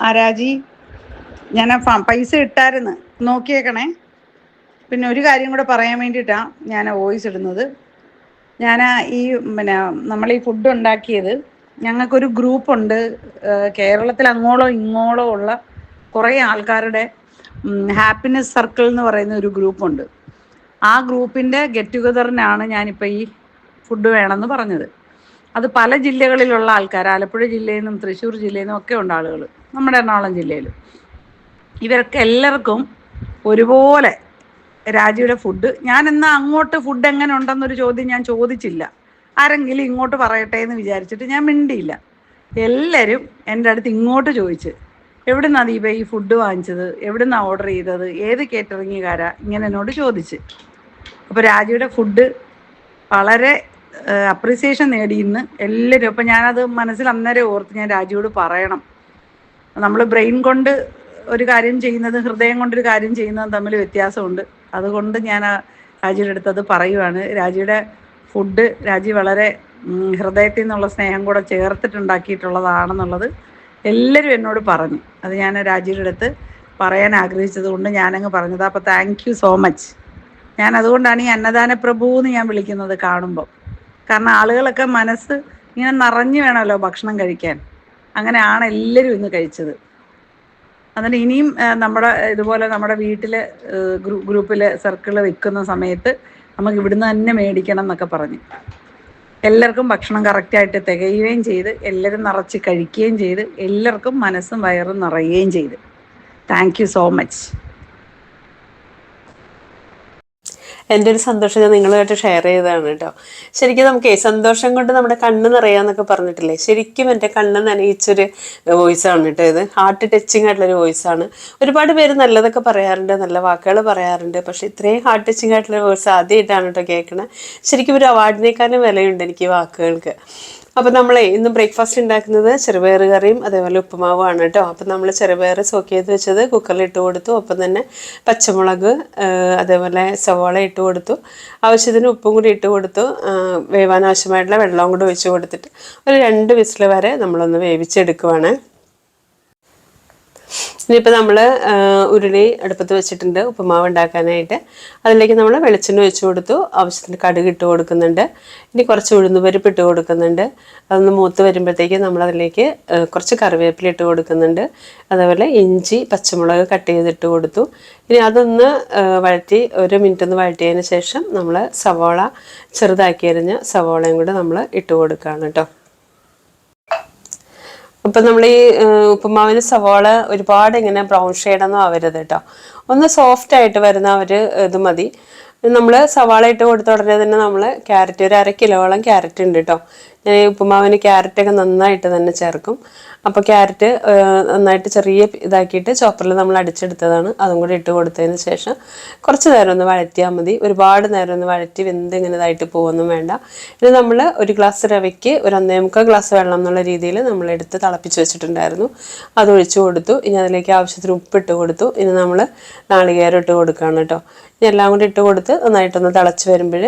ആരാജി ഞാൻ ആ പൈസ ഇട്ടായിരുന്നു. നോക്കിയേക്കണേ. പിന്നെ ഒരു കാര്യം കൂടെ പറയാൻ വേണ്ടിയിട്ടാണ് ഞാൻ വോയിസ് ഇടുന്നത്. ഞാൻ ഈ പിന്നെ നമ്മൾ ഈ ഫുഡ് ഉണ്ടാക്കിയത് ഞങ്ങൾക്കൊരു ഗ്രൂപ്പുണ്ട് കേരളത്തിൽ അങ്ങോളോ ഇങ്ങോളോ ഉള്ള കുറേ ആൾക്കാരുടെ ഹാപ്പിനെസ് സർക്കിൾ എന്ന് പറയുന്ന ഒരു ഗ്രൂപ്പുണ്ട് ആ ഗ്രൂപ്പിന്റെ ഗെറ്റ് ടുഗദറിനാണ് ഞാനിപ്പോൾ ഈ ഫുഡ് വേണമെന്ന് പറഞ്ഞത്. അത് പല ജില്ലകളിലുള്ള ആൾക്കാർ ആലപ്പുഴ ജില്ലയിൽ നിന്നും തൃശ്ശൂർ ജില്ലയിൽ നിന്നും ഒക്കെ ഉണ്ട് ആളുകൾ നമ്മുടെ എറണാകുളം ജില്ലയിലും. ഇവർക്ക് എല്ലാവർക്കും ഒരുപോലെ രാജിയുടെ ഫുഡ് ഞാൻ എന്നാൽ അങ്ങോട്ട് ഫുഡ് എങ്ങനെ ഉണ്ടെന്നൊരു ചോദ്യം ഞാൻ ചോദിച്ചില്ല. ആരെങ്കിലും ഇങ്ങോട്ട് പറയട്ടെ എന്ന് വിചാരിച്ചിട്ട് ഞാൻ മിണ്ടിയില്ല. എല്ലാവരും എന്റെ അടുത്ത് ഇങ്ങോട്ട് ചോദിച്ച് എവിടുന്നാ ദീപ ഈ ഫുഡ് വാങ്ങിച്ചത്? എവിടുന്നാ ഓർഡർ ചെയ്തത്? ഏത് കേറ്ററിങ്ങുകാരാ ഇങ്ങനെ എന്നോട് ചോദിച്ച്. അപ്പോൾ രാജിയുടെ ഫുഡ് വളരെ അപ്രിസിയേഷൻ നേടിയിന്ന് എല്ലാവരും അപ്പം ഞാനത് മനസ്സിൽ അന്നേരം ഓർത്ത് ഞാൻ രാജിയോട് പറയണം. നമ്മൾ ബ്രെയിൻ കൊണ്ട് ഒരു കാര്യം ചെയ്യുന്നത് ഹൃദയം കൊണ്ടൊരു കാര്യം ചെയ്യുന്നതും തമ്മിൽ വ്യത്യാസമുണ്ട്. അതുകൊണ്ട് ഞാൻ ആ രാജിയുടെ അടുത്ത് അത് പറയുവാണ്. രാജിയുടെ ഫുഡ് രാജി വളരെ ഹൃദയത്തിൽ നിന്നുള്ള സ്നേഹം കൂടെ ചേർത്തിട്ടുണ്ടാക്കിയിട്ടുള്ളതാണെന്നുള്ളത് എല്ലാവരും എന്നോട് പറഞ്ഞു. അത് ഞാൻ രാജിയുടെ അടുത്ത് പറയാൻ ആഗ്രഹിച്ചത് കൊണ്ട് ഞാനങ്ങ് പറഞ്ഞത്. അപ്പോൾ താങ്ക് യു സോ മച്ച് ഞാൻ അതുകൊണ്ടാണ് ഈ അന്നദാന പ്രഭു എന്ന് ഞാൻ വിളിക്കുന്നത് കാണുമ്പോൾ കാരണം ആളുകളൊക്കെ മനസ്സ് ഇങ്ങനെ നിറഞ്ഞു വേണമല്ലോ ഭക്ഷണം കഴിക്കാൻ. അങ്ങനെയാണ് എല്ലാവരും ഇന്ന് കഴിച്ചത്. അതിന് ഇനിയും നമ്മുടെ ഇതുപോലെ നമ്മുടെ വീട്ടിൽ ഗ്രൂപ്പിൽ സർക്കിൾ വെക്കുന്ന സമയത്ത് നമുക്ക് ഇവിടുന്ന് തന്നെ മേടിക്കണം എന്നൊക്കെ പറഞ്ഞു. എല്ലാവർക്കും ഭക്ഷണം കറക്റ്റായിട്ട് തികയുകയും ചെയ്ത് എല്ലാവരും നിറച്ച് കഴിക്കുകയും ചെയ്ത് എല്ലാവർക്കും മനസ്സും വയറും നിറയുകയും ചെയ്ത്. താങ്ക് യു സോ മച്ച് എന്റെ ഒരു സന്തോഷം ഞാൻ നിങ്ങളുമായിട്ട് ഷെയർ ചെയ്തതാണ് കേട്ടോ. ശരിക്കും നമുക്ക് സന്തോഷം കൊണ്ട് നമ്മുടെ കണ്ണ് നിറയാന്നൊക്കെ പറഞ്ഞിട്ടില്ലേ? ശരിക്കും എന്റെ കണ്ണ് നനയിച്ചൊരു വോയിസ് ആണ് കേട്ടോ ഇത്. ഹാർട്ട് ടച്ചിങ് ആയിട്ടുള്ളൊരു വോയിസ് ആണ്. ഒരുപാട് പേര് നല്ലതൊക്കെ പറയാറുണ്ട് നല്ല വാക്കുകൾ പറയാറുണ്ട്. പക്ഷെ ഇത്രയും ഹാർട്ട് ടച്ചിങ് ആയിട്ടുള്ള വോയിസ് ആദ്യമായിട്ടാണ് കേട്ടോ കേൾക്കണത് ശരിക്കും ഒരു അവാർഡിനേക്കാളും വിലയുണ്ട് എനിക്ക് വാക്കുകൾക്ക്. അപ്പോൾ നമ്മളെ ഇന്ന് ബ്രേക്ക്ഫാസ്റ്റ് ഉണ്ടാക്കുന്നത് ചെറുപയർ കറിയും അതേപോലെ ഉപ്പുമാവുമാണ് കേട്ടോ. അപ്പോൾ നമ്മൾ ചെറുപയർ സോക്ക് ചെയ്ത് വെച്ചത് കുക്കറിൽ ഇട്ട് കൊടുത്തു. ഒപ്പം തന്നെ പച്ചമുളക് അതേപോലെ സവാള ഇട്ട് കൊടുത്തു. ആവശ്യത്തിന് ഉപ്പും കൂടി ഇട്ട് കൊടുത്തു. വേവാൻ ആവശ്യമായിട്ടുള്ള വെള്ളവും കൂടി ഒഴിച്ച് കൊടുത്തിട്ട് ഒരു രണ്ട് വിസിൽ വരെ നമ്മളൊന്ന് വേവിച്ചെടുക്കുവാണ്. ഇനിയിപ്പോൾ നമ്മൾ ഉരുളി അടുപ്പത്ത് വെച്ചിട്ടുണ്ട് ഉപ്പുമാവ് ഉണ്ടാക്കാനായിട്ട്. അതിലേക്ക് നമ്മൾ വെളിച്ചെണ്ണ ഒഴിച്ച് കൊടുത്തു. ആവശ്യത്തിന് കടുക് ഇട്ട് കൊടുക്കുന്നുണ്ട്. ഇനി കുറച്ച് ഉഴുന്നുപരിപ്പ് ഇട്ട് കൊടുക്കുന്നുണ്ട്. അതൊന്ന് മൂത്ത് വരുമ്പോഴത്തേക്ക് നമ്മൾ അതിലേക്ക് കുറച്ച് കറിവേപ്പില ഇട്ട് കൊടുക്കുന്നുണ്ട്. അതേപോലെ ഇഞ്ചി പച്ചമുളക് കട്ട് ചെയ്തിട്ട് കൊടുത്തു. ഇനി അതൊന്ന് വഴറ്റി ഒരു മിനിറ്റ് ഒന്ന് വഴറ്റിയതിന് ശേഷം നമ്മൾ സവോള ചെറുതാക്കി അരിഞ്ഞ സവോളയും കൂടെ നമ്മൾ ഇട്ട് കൊടുക്കുകയാണ് കേട്ടോ. അപ്പം നമ്മൾ ഈ ഉപ്പുമാവിന് സവാള ഒരുപാട് ഇങ്ങനെ ബ്രൗൺ ഷെയ്ഡൊന്നും ആവരുത് കേട്ടോ ഒന്ന് സോഫ്റ്റ് ആയിട്ട് വരുന്ന ഒരു ഇത് മതി. നമ്മൾ സവാള ഇട്ട് കൊടുത്ത ഉടനെ തന്നെ നമ്മൾ ക്യാരറ്റ് ഒരു അര കിലോളം ക്യാരറ്റ് ഉണ്ട് കേട്ടോ ഞാൻ ഈ ഉപ്പുമാവിന് ക്യാരറ്റൊക്കെ നന്നായിട്ട് തന്നെ ചേർക്കും. അപ്പോൾ ക്യാരറ്റ് നന്നായിട്ട് ചെറിയ ഇതാക്കിയിട്ട് ചോപ്പറിൽ നമ്മൾ അടിച്ചെടുത്തതാണ്. അതും കൂടി ഇട്ട് കൊടുത്തതിന് ശേഷം കുറച്ച് നേരം ഒന്ന് വഴറ്റിയാൽ മതി. ഒരുപാട് നേരം ഒന്ന് വഴറ്റി വെന്ത് ഇങ്ങനെ ഇതായിട്ട് പോകുമൊന്നും വേണ്ട. ഇത് നമ്മൾ ഒരു ഗ്ലാസ് രവയ്ക്ക് ഒരു ഒന്നേ മുക്കാൽ ഗ്ലാസ് വെള്ളം എന്നുള്ള രീതിയിൽ നമ്മൾ എടുത്ത് തിളപ്പിച്ച് വെച്ചിട്ടുണ്ടായിരുന്നു. അത് ഒഴിച്ചു കൊടുത്തു. ഇനി അതിലേക്ക് ആവശ്യത്തിന് ഉപ്പിട്ട് കൊടുത്തു. ഇനി നമ്മൾ നാളികേരം ഇട്ട് കൊടുക്കുകയാണ് കേട്ടോ. ഇനി എല്ലാം കൂടി ഇട്ട് കൊടുത്ത് നന്നായിട്ടൊന്ന് തിളച്ച് വരുമ്പോൾ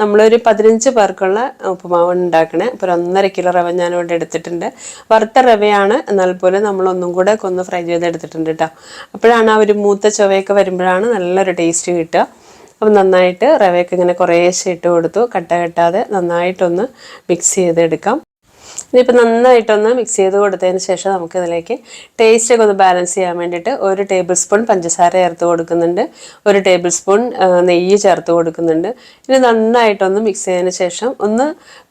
നമ്മളൊരു പതിനഞ്ച് പേർക്കുള്ള ഉപ്പുമാവ് ഉണ്ടാക്കണേ. അപ്പോൾ ഒരു ഒന്നര കിലോ റവ ഞാനിവിടെ എടുത്തിട്ടുണ്ട്. വറുത്ത റവയാണ്. എന്നാൽ പോലും നമ്മൾ ഒന്നും കൂടെ ഒക്കെ ഒന്ന് ഫ്രൈ ചെയ്ത് എടുത്തിട്ടുണ്ട് കേട്ടോ. അപ്പോഴാണ് ആ ഒരു മൂത്ത ചൊവയൊക്കെ വരുമ്പോഴാണ് നല്ലൊരു ടേസ്റ്റ് കിട്ടുക. അപ്പം നന്നായിട്ട് റവയൊക്കെ ഇങ്ങനെ കുറേശ്ശെ ഇട്ട് കൊടുത്തു. കട്ട കെട്ടാതെ നന്നായിട്ടൊന്ന് മിക്സ് ചെയ്തെടുക്കാം. ഇതിപ്പോൾ നന്നായിട്ടൊന്ന് മിക്സ് ചെയ്ത് കൊടുത്തതിന് ശേഷം നമുക്ക് ഇതിലേക്ക് ടേസ്റ്റ് ഒക്കെ ഒന്ന് ബാലൻസ് ചെയ്യാൻ വേണ്ടിയിട്ട് ഒരു ടേബിൾ സ്പൂൺ പഞ്ചസാര ചേർത്ത് കൊടുക്കുന്നുണ്ട്. ഒരു ടേബിൾ സ്പൂൺ നെയ്യ് ചേർത്ത് കൊടുക്കുന്നുണ്ട്. ഇനി നന്നായിട്ടൊന്ന് മിക്സ് ചെയ്തതിന് ശേഷം ഒന്ന്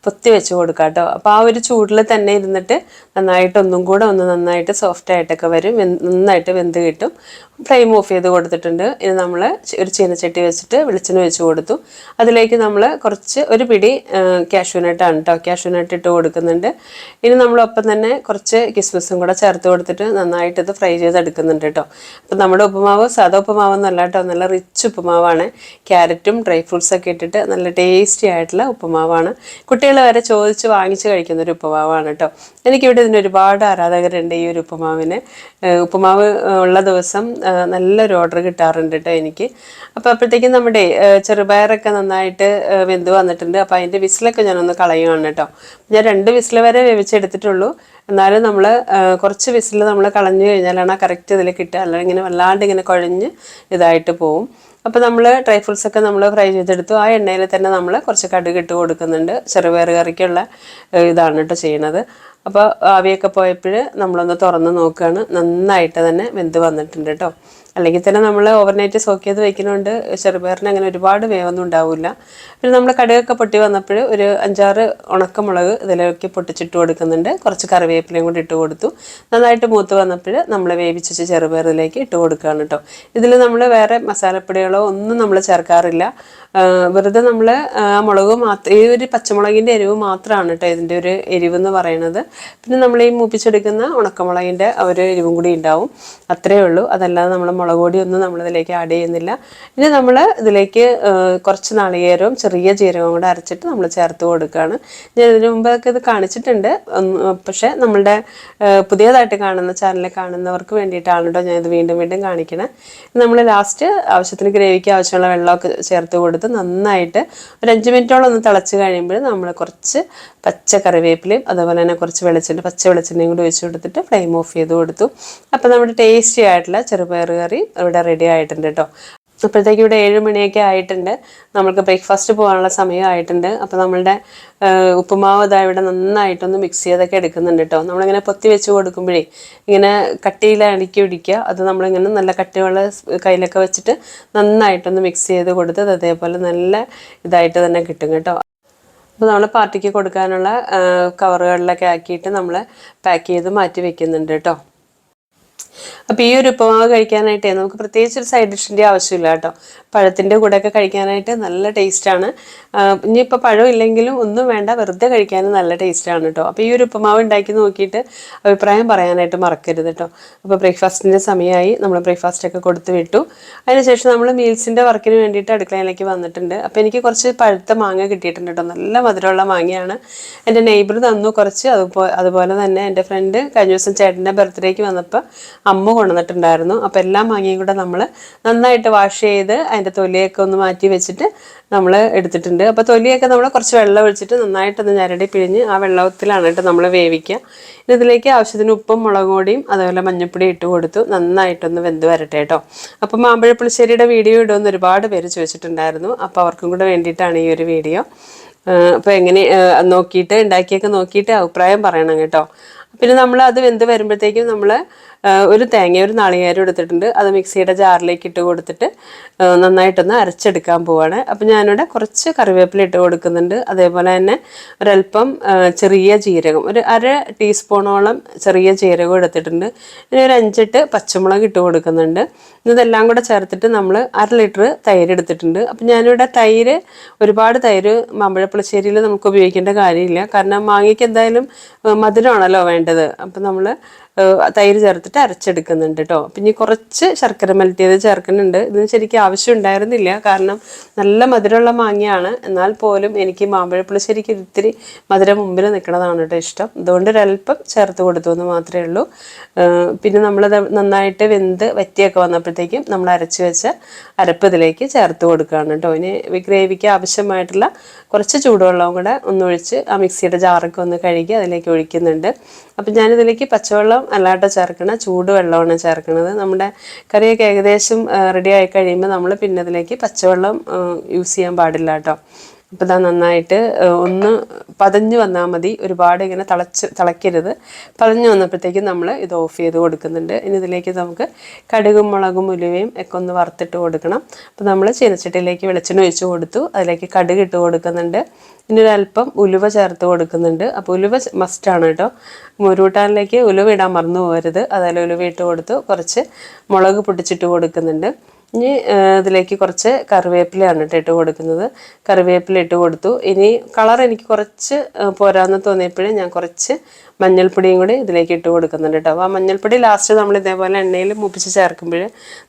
പൊത്തി വെച്ച് കൊടുക്കുക കേട്ടോ അപ്പോൾ ആ ഒരു ചൂടിൽ തന്നെ ഇരുന്നിട്ട് നന്നായിട്ട് ഒന്നും കൂടെ ഒന്ന് നന്നായിട്ട് സോഫ്റ്റ് ആയിട്ടൊക്കെ വരും. നന്നായിട്ട് വെന്ത് കിട്ടും. ഫ്ലെയിം ഓഫ് ചെയ്ത് കൊടുത്തിട്ടുണ്ട്. ഇനി നമ്മൾ ഒരു ചീനച്ചട്ടി വെച്ചിട്ട് വെളിച്ചെണ്ണ വെച്ച് കൊടുത്തു. അതിലേക്ക് നമ്മൾ കുറച്ച് ഒരു പിടി കാഷ്യൂനട്ടാണ് കേട്ടോ കാഷ്യൂനട്ട് ഇട്ട് കൊടുക്കുന്നുണ്ട്. ഇനി നമ്മളൊപ്പം തന്നെ കുറച്ച് കിസ്മിസും കൂടെ ചേർത്ത് കൊടുത്തിട്ട് നന്നായിട്ട് ഇത് ഫ്രൈ ചെയ്തെടുക്കുന്നുണ്ട് കേട്ടോ. അപ്പം നമ്മുടെ ഉപ്പുമാവ് സാധാ ഉപ്പുമാവ് എന്നല്ല കേട്ടോ നല്ല റിച്ച് ഉപ്പുമാവാണ്. ക്യാരറ്റും ഡ്രൈ ഫ്രൂട്ട്സ് ഒക്കെ ഇട്ടിട്ട് നല്ല ടേസ്റ്റി ആയിട്ടുള്ള ഉപ്പുമാവാണ്. കുട്ടികൾ വരെ ചോദിച്ച് വാങ്ങിച്ച് കഴിക്കുന്ന ഒരു ഉപ്പുമാവാണ് കേട്ടോ. എനിക്കിവിടെ ഇതിന് ഒരുപാട് ആരാധകരുണ്ട് ഈ ഒരു ഉപ്പുമാവിന്. ഉപ്പുമാവ് ഉള്ള ദിവസം നല്ലൊരു ഓർഡർ കിട്ടാറുണ്ട് കേട്ടോ എനിക്ക്. അപ്പോൾ അപ്പോഴത്തേക്കും നമ്മുടെ ചെറുപയറൊക്കെ നന്നായിട്ട് വെന്ത് വന്നിട്ടുണ്ട്. അപ്പോൾ അതിന്റെ വിസിലൊക്കെ ഞാനൊന്ന് കളയുകയാണ് കേട്ടോ. ഞാൻ രണ്ട് വിസിൽ വരെ നേരം വേവിച്ചെടുത്തിട്ടുള്ളൂ. എന്നാലും നമ്മൾ കുറച്ച് വിസിൽ നമ്മൾ കളഞ്ഞു കഴിഞ്ഞാലാണ് ആ കറക്റ്റ് ഇതിൽ കിട്ടുക. അല്ലെങ്കിൽ ഇങ്ങനെ വല്ലാണ്ട് ഇങ്ങനെ കുഴഞ്ഞ് ഇതായിട്ട് പോവും. അപ്പോൾ നമ്മൾ ഡ്രൈ ഫ്രൂട്ട്സ് ഒക്കെ നമ്മൾ ഫ്രൈ ചെയ്തെടുത്തു. ആ എണ്ണയിൽ തന്നെ നമ്മൾ കുറച്ച് കടുക് ഇട്ട് കൊടുക്കുന്നുണ്ട്. ചെറുപയർ കറിക്കുള്ള ഇതാണ് കേട്ടോ ചെയ്യണത്. അപ്പോൾ ആവിയൊക്കെ പോയപ്പോൾ നമ്മളൊന്ന് തുറന്ന് നോക്കുകയാണ് നന്നായിട്ട് തന്നെ വെന്ത് വന്നിട്ടുണ്ട് കേട്ടോ അല്ലെങ്കിൽ തന്നെ നമ്മൾ ഓവർനൈറ്റ് സോക്ക് ചെയ്ത് വെക്കുന്നതുകൊണ്ട് ചെറുപയറിന് അങ്ങനെ ഒരുപാട് വേവൊന്നും ഉണ്ടാവില്ല. പിന്നെ നമ്മൾ കടുകൊക്കെ പൊട്ടി വന്നപ്പോൾ ഒരു അഞ്ചാറ് ഉണക്കമുളക് ഇതിലേക്ക് പൊട്ടിച്ചിട്ട് കൊടുക്കുന്നുണ്ട്. കുറച്ച് കറിവേപ്പിലയും കൂടി ഇട്ട് കൊടുത്തു. നന്നായിട്ട് മൂത്ത് വന്നപ്പോൾ നമ്മൾ വേവിച്ച് വെച്ച ചെറുപയർ ഇതിലേക്ക് ഇട്ട് കൊടുക്കുകയാണ് കേട്ടോ ഇതിൽ നമ്മൾ വേറെ മസാലപ്പൊടികളോ ഒന്നും നമ്മൾ ചേർക്കാറില്ല. വെറുതെ നമ്മൾ മുളക് മാത്രം ഈ ഒരു പച്ചമുളകിന്റെ എരിവ് മാത്രമാണ് കേട്ടോ ഇതിന്റെ ഒരു എരിവ് എന്ന് പറയുന്നത്. പിന്നെ നമ്മൾ ഈ മൂപ്പിച്ചെടുക്കുന്ന ഉണക്കമുളകിന്റെ ഒരു എരിവും കൂടി ഉണ്ടാവും. അത്രയേ ഉള്ളൂ. അതല്ലാതെ നമ്മൾ മുളക് പൊടി ഒന്നും നമ്മൾ ഇതിലേക്ക് ആഡ് ചെയ്യുന്നില്ല. ഇനി നമ്മൾ ഇതിലേക്ക് കുറച്ച് നാളികേരവും ചെറിയ ജീരകവും കൂടെ അരച്ചിട്ട് നമ്മൾ ചേർത്ത് കൊടുക്കുകയാണ് ഞാൻ ഇതിനു മുമ്പൊക്കെ ഇത് കാണിച്ചിട്ടുണ്ട്. പക്ഷേ നമ്മളുടെ പുതിയതായിട്ട് കാണുന്ന ചാനലിൽ കാണുന്നവർക്ക് വേണ്ടിയിട്ടാണ് കേട്ടോ ഞാൻ ഇത് വീണ്ടും വീണ്ടും കാണിക്കണേ. നമ്മൾ ലാസ്റ്റ് ആവശ്യത്തിന് ഗ്രേവിക്ക് ആവശ്യമുള്ള വെള്ളമൊക്കെ ചേർത്ത് കൊടുത്ത് നന്നായിട്ട് ഒരു അഞ്ച് മിനിറ്റോളം ഒന്ന് തിളച്ച് കഴിയുമ്പോൾ നമ്മൾ കുറച്ച് പച്ച കറിവേപ്പിലയും അതുപോലെ തന്നെ കുറച്ച് വെളിച്ചെണ്ണ പച്ച വെളിച്ചെണ്ണയും കൂടി ഒഴിച്ച് കൊടുത്തിട്ട് ഫ്ലെയിം ഓഫ് ചെയ്ത് കൊടുത്തു. അപ്പോൾ നമ്മുടെ ടേസ്റ്റി ആയിട്ടുള്ള ചെറുപയർ കറി ഇവിടെ റെഡി ആയിട്ടുണ്ട് കേട്ടോ അപ്പോഴത്തേക്ക് ഇവിടെ ഏഴ് മണിയൊക്കെ ആയിട്ടുണ്ട്. നമ്മൾക്ക് ബ്രേക്ക്ഫാസ്റ്റ് പോകാനുള്ള സമയമായിട്ടുണ്ട് അപ്പോൾ നമ്മളുടെ ഉപ്പുമാവ് ഇതാ ഇവിടെ നന്നായിട്ടൊന്ന് മിക്സ് ചെയ്തൊക്കെ എടുക്കുന്നുണ്ട് കേട്ടോ നമ്മളിങ്ങനെ പൊത്തി വെച്ച് കൊടുക്കുമ്പോഴേ ഇങ്ങനെ കട്ടിയിൽ അടുക്കി പിടിക്കുക. അത് നമ്മളിങ്ങനെ നല്ല കട്ടിയുള്ള കയ്യിലൊക്കെ വെച്ചിട്ട് നന്നായിട്ടൊന്ന് മിക്സ് ചെയ്ത് കൊടുത്ത് അത് അതേപോലെ നല്ല ഇതായിട്ട് തന്നെ കിട്ടും കേട്ടോ. അപ്പോൾ നമ്മൾ പാർട്ടിക്ക് കൊടുക്കാനുള്ള കവറുകളിലൊക്കെ ആക്കിയിട്ട് നമ്മൾ പാക്ക് ചെയ്ത് മാറ്റി വെക്കുന്നുണ്ട് കേട്ടോ അപ്പോൾ ഈ ഒരു ഉപ്പുമാവ് കഴിക്കാനായിട്ടേ നമുക്ക് പ്രത്യേകിച്ച് ഒരു സൈഡ് ഡിഷിന്റെ ആവശ്യമില്ല കേട്ടോ. പഴത്തിന്റെ കൂടെയൊക്കെ കഴിക്കാനായിട്ട് നല്ല ടേസ്റ്റാണ്. ഇനിയിപ്പോൾ പഴം ഇല്ലെങ്കിലും ഒന്നും വേണ്ട വെറുതെ കഴിക്കാനും നല്ല ടേസ്റ്റാണ് കേട്ടോ അപ്പോൾ ഈ ഒരു ഉപ്പുമാവ് ഉണ്ടാക്കി നോക്കിയിട്ട് അഭിപ്രായം പറയാനായിട്ട് മറക്കരുത് കേട്ടോ അപ്പോൾ ബ്രേക്ക്ഫാസ്റ്റിന്റെ സമയമായി നമ്മൾ ബ്രേക്ക്ഫാസ്റ്റൊക്കെ കൊടുത്തു വിട്ടു. അതിനുശേഷം നമ്മൾ മീൽസിന്റെ വർക്കിന് വേണ്ടിയിട്ട് അടുക്കളയിലേക്ക് വന്നിട്ടുണ്ട്. അപ്പോൾ എനിക്ക് കുറച്ച് പഴുത്ത മാങ്ങ കിട്ടിയിട്ടുണ്ട് കേട്ടോ നല്ല മധുരമുള്ള മാങ്ങയാണ്. എന്റെ നെയ്ബർ തന്നു കുറച്ച്. അതുപോലെ അതുപോലെ തന്നെ എന്റെ ഫ്രണ്ട് കഴിഞ്ഞ ദിവസം ചേട്ടന്റെ ബർത്ത്ഡേക്ക് വന്നപ്പോൾ അമ്മ കൊണ്ടുവന്നിട്ടുണ്ടായിരുന്നു. അപ്പോൾ എല്ലാ മാങ്ങയും കൂടെ നമ്മൾ നന്നായിട്ട് വാഷ് ചെയ്ത് അതിന്റെ തൊലിയൊക്കെ ഒന്ന് മാറ്റി വെച്ചിട്ട് നമ്മൾ എടുത്തിട്ടുണ്ട്. അപ്പോൾ തൊലിയൊക്കെ നമ്മൾ കുറച്ച് വെള്ളം ഒഴിച്ചിട്ട് നന്നായിട്ടൊന്ന് ഞരടി പിഴിഞ്ഞ് ആ വെള്ളത്തിലാണ് കേട്ടോ നമ്മൾ വേവിക്കുക. ഇനി ഇതിലേക്ക് ആവശ്യത്തിന് ഉപ്പും മുളക് പൊടിയും അതേപോലെ മഞ്ഞൾപ്പൊടി ഇട്ട് കൊടുത്തു. നന്നായിട്ടൊന്ന് വെന്ത് വരട്ടെ കേട്ടോ. അപ്പോൾ മാമ്പഴപ്പുളിശ്ശേരിയുടെ വീഡിയോ ഇടുമെന്ന് ഒരുപാട് പേര് ചോദിച്ചിട്ടുണ്ടായിരുന്നു. അപ്പോൾ അവർക്കും കൂടെ വേണ്ടിയിട്ടാണ് ഈ ഒരു വീഡിയോ. അപ്പോൾ എങ്ങനെ നോക്കിയിട്ട് ഉണ്ടാക്കിയൊക്കെ നോക്കിയിട്ട് അഭിപ്രായം പറയണം കേട്ടോ. പിന്നെ നമ്മൾ അത് വെന്ത് വരുമ്പോഴത്തേക്കും നമ്മൾ ഒരു തേങ്ങ ഒരു നാളികേരം എടുത്തിട്ടുണ്ട്. അത് മിക്സിയുടെ ജാറിലേക്ക് ഇട്ട് കൊടുത്തിട്ട് നന്നായിട്ടൊന്ന് അരച്ചെടുക്കാൻ പോവാണ്. അപ്പം ഞാനിവിടെ കുറച്ച് കറിവേപ്പില ഇട്ട് കൊടുക്കുന്നുണ്ട്. അതേപോലെ തന്നെ ഒരല്പം ചെറിയ ജീരകം ഒരു അര ടീസ്പൂണോളം ചെറിയ ജീരകം എടുത്തിട്ടുണ്ട്. ഇനി ഒരു അഞ്ചെട്ട് പച്ചമുളക് ഇട്ട് കൊടുക്കുന്നുണ്ട്. ഇതെല്ലാം കൂടെ ചേർത്തിട്ട് നമ്മൾ അര ലിറ്റർ തൈര് എടുത്തിട്ടുണ്ട്. അപ്പം ഞാനിവിടെ തൈര് ഒരുപാട് തൈര് മാമ്പഴപ്പുളശ്ശേരിയിൽ നമുക്ക് ഉപയോഗിക്കേണ്ട കാര്യമില്ല. കാരണം മാങ്ങയ്ക്ക് എന്തായാലും മധുരമാണല്ലോ വേണ്ടത്. അപ്പം നമ്മൾ തൈര് ചേർത്തിട്ട് അരച്ചെടുക്കുന്നുണ്ട് കേട്ടോ ഇനി കുറച്ച് ശർക്കര മെൽറ്റ് ചെയ്ത് ചേർക്കുന്നുണ്ട്. ഇതിന് ശരിക്കും ആവശ്യം ഉണ്ടായിരുന്നില്ല. കാരണം നല്ല മധുരമുള്ള മാങ്ങയാണ്. എന്നാൽ പോലും എനിക്ക് മാമ്പഴപ്പുളിശ്ശേരിക്ക് ഇത്തിരി മധുരം മുമ്പിൽ നിൽക്കുന്നതാണ് കേട്ടോ ഇഷ്ടം. അതുകൊണ്ട് ഒരല്പം ചേർത്ത് കൊടുത്തു എന്ന് മാത്രമേ ഉള്ളൂ. പിന്നെ നമ്മൾ നന്നായിട്ട് വെന്ത് വറ്റിയൊക്കെ വന്നപ്പോഴത്തേക്കും നമ്മൾ അരച്ച് വെച്ച അരപ്പ് ഇതിലേക്ക് ചേർത്ത് കൊടുക്കുകയാണ് കേട്ടോ ഇനി ഗ്രേവിക്ക് ആവശ്യമായിട്ടുള്ള കുറച്ച് ചൂടുവെള്ളവും കൂടെ ഒന്നൊഴിച്ച് ആ മിക്സിയുടെ ജാറൊക്കെ ഒന്ന് കഴുകി അതിലേക്ക് ഒഴിക്കുന്നുണ്ട്. അപ്പം ഞാനിതിലേക്ക് പച്ചവെള്ളം അല്ലാട്ടോ ചേർക്കണ ചൂട് വെള്ളമാണ് ചേർക്കുന്നത് നമ്മുടെ കറിയൊക്കെ ഏകദേശം റെഡി ആയി കഴിയുമ്പോൾ നമ്മൾ പിന്നെ അതിലേക്ക് പച്ചവെള്ളം യൂസ് ചെയ്യാൻ പാടില്ല കേട്ടോ അപ്പോൾ ഇതാ നന്നായിട്ട് ഒന്ന് പതഞ്ഞ് വന്നാൽ മതി. ഒരുപാട് ഇങ്ങനെ തിളച്ച് തിളയ്ക്കരുത്. പതഞ്ഞ് വന്നപ്പോഴത്തേക്കും നമ്മൾ ഇത് ഓഫ് ചെയ്ത് കൊടുക്കുന്നുണ്ട്. ഇനി ഇതിലേക്ക് നമുക്ക് കടുകും മുളകും ഉലുവയും ഒക്കെ ഒന്ന് വറുത്തിട്ട് കൊടുക്കണം. അപ്പോൾ നമ്മൾ ചീനച്ചട്ടിയിലേക്ക് വെളിച്ചെണ്ണ ഒഴിച്ച് കൊടുത്തു. അതിലേക്ക് കടുക് ഇട്ട് കൊടുക്കുന്നുണ്ട്. ഇനി ഒരല്പം ഉലുവ ചേർത്ത് കൊടുക്കുന്നുണ്ട്. അപ്പോൾ ഉലുവ മസ്റ്റാണ് കേട്ടോ. മുരൂട്ടാനിലേക്ക് ഉലുവ ഇടാൻ മറന്നു പോകരുത്. അതായത് ഉലുവ ഇട്ട് കൊടുത്തു. കുറച്ച് മുളക് പൊട്ടിച്ചിട്ട് കൊടുക്കുന്നുണ്ട്. ഇനി ഇതിലേക്ക് കുറച്ച് കറിവേപ്പിലയാണ് കേട്ടോ ഇട്ട് കൊടുക്കുന്നത്. കറിവേപ്പില ഇട്ട് കൊടുത്തു. ഇനി കളർ എനിക്ക് കുറച്ച് പോരാന്ന് തോന്നിയപ്പോഴും ഞാൻ കുറച്ച് മഞ്ഞൾപ്പൊടിയും കൂടി ഇതിലേക്ക് ഇട്ട് കൊടുക്കുന്നുണ്ട് കേട്ടോ. അപ്പോൾ ആ മഞ്ഞൾപ്പൊടി ലാസ്റ്റ് നമ്മൾ ഇതേപോലെ എണ്ണയിൽ മുപ്പിച്ച് ചേർക്കുമ്പോൾ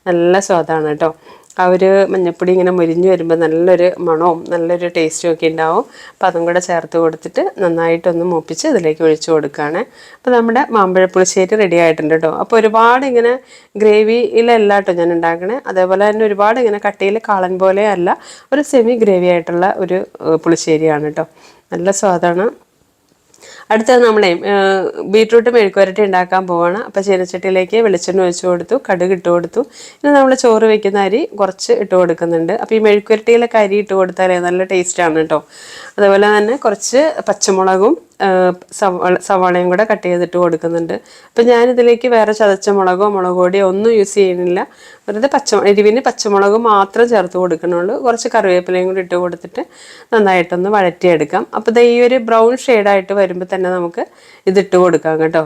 നല്ല സ്വാദാണ് കേട്ടോ. ആ ഒരു മഞ്ഞപ്പൊടി ഇങ്ങനെ മുരിഞ്ഞ് വരുമ്പോൾ നല്ലൊരു മണവും നല്ലൊരു ടേസ്റ്റും ഒക്കെ ഉണ്ടാവും. അപ്പോൾ അതും കൂടെ ചേർത്ത് കൊടുത്തിട്ട് നന്നായിട്ടൊന്ന് മൂപ്പിച്ച് ഇതിലേക്ക് ഒഴിച്ചു കൊടുക്കുകയാണ് അപ്പോൾ നമ്മുടെ മാമ്പഴപ്പുളിശ്ശേരി റെഡി ആയിട്ടുണ്ട് കേട്ടോ അപ്പോൾ ഒരുപാട് ഇങ്ങനെ ഗ്രേവിയിലല്ല കേട്ടോ ഞാൻ ഉണ്ടാക്കണേ. അതേപോലെ തന്നെ ഒരുപാട് ഇങ്ങനെ കട്ടിയിൽ കാളൻ പോലെ അല്ല ഒരു സെമി ഗ്രേവി ആയിട്ടുള്ള ഒരു പുളിശ്ശേരിയാണ് കേട്ടോ നല്ല സ്വാദാണ്. അടുത്തത് നമ്മളെ ബീട്രൂട്ട് മെഴുക്കുവരട്ടി ഉണ്ടാക്കാൻ പോവാണ്. അപ്പോൾ ചീനച്ചട്ടിയിലേക്ക് വെളിച്ചെണ്ണ ഒഴിച്ചു കൊടുത്തു കടുക് ഇട്ട് കൊടുത്തു. ഇനി നമ്മൾ ചോറ് വെക്കുന്ന അരി കുറച്ച് ഇട്ട് കൊടുക്കുന്നുണ്ട്. അപ്പോൾ ഈ മെഴുക്കുവരട്ടിയിലൊക്കെ അരി ഇട്ട് കൊടുത്താലേ നല്ല ടേസ്റ്റാണ് കേട്ടോ. അതുപോലെ തന്നെ കുറച്ച് പച്ചമുളകും സവാള സവാളയും കൂടെ കട്ട് ചെയ്തിട്ട് കൊടുക്കുന്നുണ്ട്. അപ്പം ഞാനിതിലേക്ക് വേറെ ചതച്ച മുളകോ മുളക് പൊടിയോ ഒന്നും യൂസ് ചെയ്യുന്നില്ല. വെറുതെ പച്ച എരിവിന് പച്ചമുളക് മാത്രം ചേർത്ത് കൊടുക്കണുള്ളൂ. കുറച്ച് കറിവേപ്പിലയും കൂടി ഇട്ട് കൊടുത്തിട്ട് നന്നായിട്ടൊന്ന് വഴറ്റിയെടുക്കാം. അപ്പോൾ ഈ ഒരു ബ്രൗൺ ഷെയ്ഡായിട്ട് വരുമ്പോൾ തന്നെ നമുക്ക് ഇതിട്ട് കൊടുക്കാം കേട്ടോ.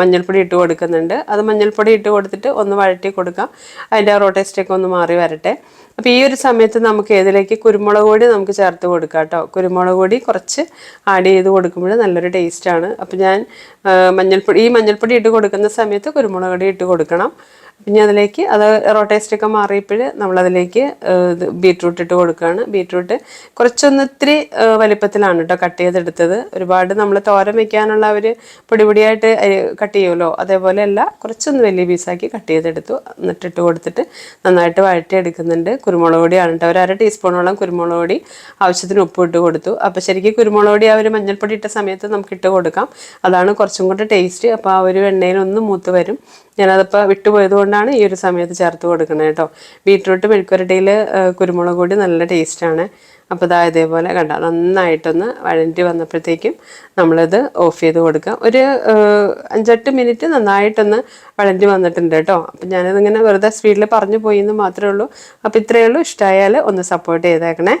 മഞ്ഞൾപ്പൊടി ഇട്ട് കൊടുക്കുന്നുണ്ട്. അത് മഞ്ഞൾപ്പൊടി ഇട്ട് കൊടുത്തിട്ട് ഒന്ന് വഴറ്റി കൊടുക്കാം. അതിന്റെ ആ റോട്ടേസ്റ്റൊക്കെ ഒന്ന് മാറി വരട്ടെ. അപ്പോൾ ഈ ഒരു സമയത്ത് നമുക്ക് ഏതിലേക്ക് കുരുമുളക് പൊടി നമുക്ക് ചേർത്ത് കൊടുക്കാം കേട്ടോ. കുരുമുളക് പൊടി കുറച്ച് ആഡ് ചെയ്ത് കൊടുക്കുമ്പോൾ നല്ലൊരു ടേസ്റ്റാണ് അപ്പോൾ ഞാൻ മഞ്ഞൾപ്പൊടി ഈ മഞ്ഞൾപ്പൊടി ഇട്ട് കൊടുക്കുന്ന സമയത്ത് കുരുമുളക് പൊടി ഇട്ട് കൊടുക്കണം. പിന്നെ അതിലേക്ക് അത് റോട്ടേസ്റ്റൊക്കെ മാറിയപ്പോൾ നമ്മളതിലേക്ക് ബീട്രൂട്ട് ഇട്ട് കൊടുക്കുകയാണ് ബീട്രൂട്ട് കുറച്ചൊന്ന് ഇത്തിരി വലിപ്പത്തിലാണ് കേട്ടോ കട്ട് ചെയ്തെടുത്തത്. ഒരുപാട് നമ്മൾ തോരൻ വെക്കാനുള്ള ഒരു പൊടിപൊടിയായിട്ട് കട്ട് ചെയ്യുമല്ലോ അതേപോലെ അല്ല കുറച്ചൊന്ന് വലിയ പീസാക്കി കട്ട് ചെയ്തെടുത്തു. എന്നിട്ട് ഇട്ട് കൊടുത്തിട്ട് നന്നായിട്ട് വഴറ്റിയെടുക്കുന്നുണ്ട്. കുരുമുളക് പൊടിയാണ് കേട്ടോ ഒരു അര ടീസ്പൂണോളം കുരുമുളക് പൊടി ആവശ്യത്തിന് ഉപ്പ് ഇട്ട് കൊടുത്തു. അപ്പോൾ ശരിക്കും കുരുമുളക് പൊടി ആ ഒരു മഞ്ഞൾപ്പൊടി ഇട്ട സമയത്ത് നമുക്ക് ഇട്ട് കൊടുക്കാം. അതാണ് കുറച്ചും കൂടെ ടേസ്റ്റ് അപ്പോൾ ആ ഒരു എണ്ണയിൽ ഒന്ന് മൂത്ത് വരും. ഞാനതിപ്പോൾ വിട്ടുപോയത് കൊണ്ടാണ് ഈ ഒരു സമയത്ത് ചേർത്ത് കൊടുക്കുന്നത് കേട്ടോ. ബീട്രൂട്ട് മെഴുക്കുരട്ടിയിൽ കുരുമുളക് കൂടി നല്ല ടേസ്റ്റാണ്. അപ്പോൾ ഇതാ ഇതേപോലെ കണ്ട നന്നായിട്ടൊന്ന് വഴണ്ടി വന്നപ്പോഴത്തേക്കും നമ്മളിത് ഓഫ് ചെയ്ത് കൊടുക്കാം. ഒരു അഞ്ചെട്ട് മിനിറ്റ് നന്നായിട്ടൊന്ന് വഴണ്ടി വന്നിട്ടുണ്ട് കേട്ടോ. അപ്പം ഞാനിതിങ്ങനെ വെറുതെ സ്പീഡിൽ പറഞ്ഞു പോയി എന്ന് മാത്രമേ ഉള്ളൂ. അപ്പോൾ ഇത്രയേ ഉള്ളൂ. ഇഷ്ടമായാൽ ഒന്ന് സപ്പോർട്ട് ചെയ്തേക്കണേ.